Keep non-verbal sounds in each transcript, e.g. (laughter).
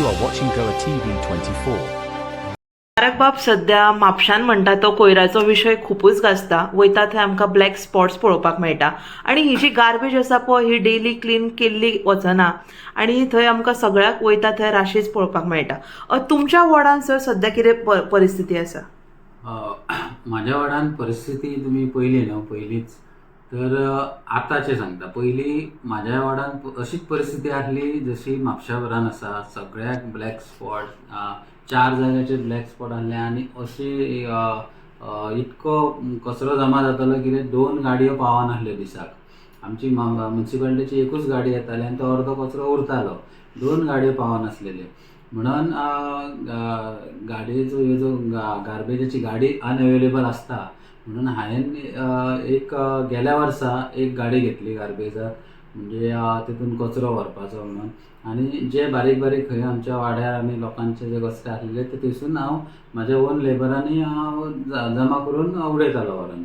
You are watching Goa TV 24. तारक बाब सध्या म्हापशान म्हणटा तो कोयराचो विशय खूपच गाजता. वयता थंय आमकां ब्लॅक स्पॉट्स पळोवपाक मेळटा. आनी ही जी गार्बेज आसा पळय ही डेली क्लीन केल्ली वचना. आनी थंय आमकां सगळ्याक वयता थंय राशीच पळोवपाक मेळटा. अ, तुमच्या वॉर्डान सर सध्या कितें परिस्थिती आसा? अ, (clears throat) म्हाज्या वाड्यान परिस्थिती तुमी पयली न्हू पयलीच. तर आताचे सांगता. पयलीं म्हाज्या वाड्यान अशीच परिस्थिती आसली जशी म्हापशाभरान आसा सगळ्याक ब्लॅक स्पॉट चार जाग्याचेर ब्लॅक स्पॉट आसले आनी अशी इतको कचरो जमा जातालो कितें दोन गाडयो पावनासल्यो दिसाक. आमची म्युन्सिपाल्टीची एकूच गाडी येताली आनी तो अर्दो कचरो उरतालो. दोन गाडयो पावनासलेल्यो म्हणून गाडयेचो ह्यो जो गार्बेजाची गाडी अनअवेलेबल आसता म्हणून हांवें एक गेल्या वर्सा एक गाडी घेतली गार्बेजाक म्हणजे तितून कचरो व्हरपाचो म्हणून. आनी जे बारीक बारीक खंय आमच्या वाड्यार आनी लोकांचे जे कचरे आसलेले ते थंयसून हांव म्हाज्या ओन लेबरांनी हांव जमा करून उडयतालो व्हरून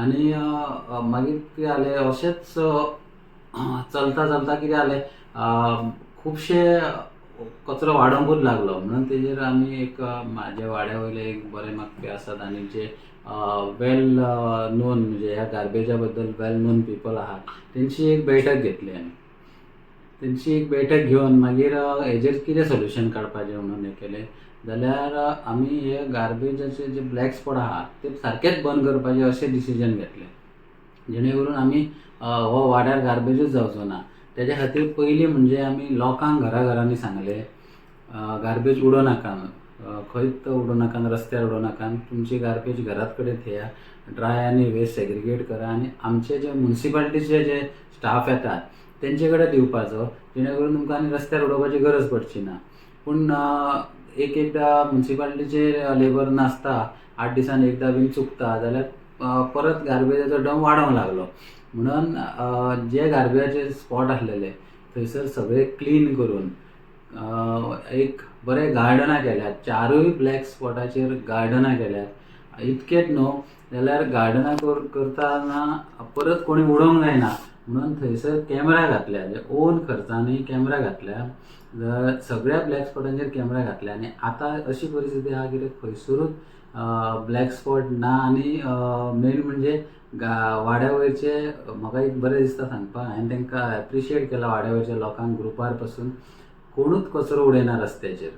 आनी मागीर कितें जालें अशेंच चलता चलता कितें जालें खुबशे कचरो वाडोंकूच लागलो. म्हणून तेजेर आमी एक म्हाज्या वाड्या वयले एक बरे मागपी आसात आनी जे वेल नोन म्हणजे ह्या गार्बेजा बद्दल वेल नोन पीपल आहात तेंची एक बैठक घेतली आमी तेंची एक बैठक घेवन मागीर हेजेर कितें सोल्युशन काडपाचें म्हणून हें केलें. जाल्यार आमी हे गार्बेजाचे जे ब्लॅक स्पॉट आहात ते सारकेच बंद करपाचें अशें डिसिजन घेतलें. जेणे करून आमी हो वाड्यार गार्बेजूच जावचो ना. तेज्या खातीर पयलीं म्हणजे आमी लोकांक घरा घरांनी सांगलें गार्बेज उडोवनाकात खंयच उडोवनाकात रस्त्यार उडोवनाकात तुमची गार्बेज घरात कडेन थेया ड्राय आनी वेस्ट सेग्रिगेट करा आनी आमचे जे म्युन्सिपालिटीचे जे स्टाफ येतात तेंचे कडेन दिवपाचो जेणे करून तुमकां आनी रस्त्यार उडोवपाची गरज पडची ना. पूण एक एकदां म्युन्सिपालिटीचे लेबर नासता आठ दिसान एकदां बीन चुकता जाल्यार परत गार्बेजाचो डम वाडोवंक लागलो. म्हणून जे गार्बेजाचे स्पॉट आसलेले थंयसर सगळे क्लीन करून एक बरें गार्डनां केल्यात. चारूय ब्लॅक स्पॉटाचेर गार्डनां केल्यात. इतकेच न्हू जाल्यार गार्डनां कर करताना परत कोणी उडोवंक जायना. म्हणून थंयसर कॅमेरा घातल्या म्हणजे जे ओन खर्चांनी कॅमेरा घातल्या सगळ्या ब्लॅक स्पॉटांचेर कॅमेरा घातल्या. आनी आतां अशी परिस्थिती आहा की खंयसरूच ब्लॅक स्पॉट ना आनी मेन म्हणजे गा वाड्या वयरचे म्हाका एक बरें दिसता सांगपाक हांवें तांकां एप्रिशिएट केला वाड्या वयरच्या लोकांक ग्रुपारपासून कोणूच कचरो उडयना रस्त्याचेर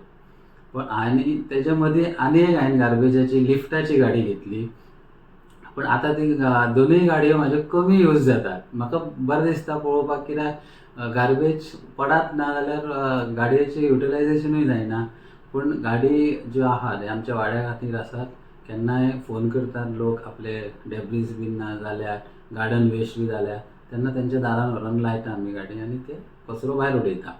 पण आनी तेच्या मदीं आनी एक हांवें गार्बेजाची लिफ्टाची गाडी घेतली. पण आतां ती दोनूय गाडयो म्हाज्यो कमी यूज जातात. म्हाका बरें दिसता पळोवपाक कित्याक गार्बेज पडात ना जाल्यार गाडयेचे गाडयेचें युटिलायजेशनूय जायना पूण गाडी ज्यो आहात आमच्या वाड्या खातीर आसात केन्नाय फोन करतात लोक आपले डेब्रीज बीन ना जाल्यार गार्डन वेस्ट बी जाल्यार तेन्ना तेंच्या दारान व्हरून लायता आमी गाडी आनी ते कचरो भायर उडयता.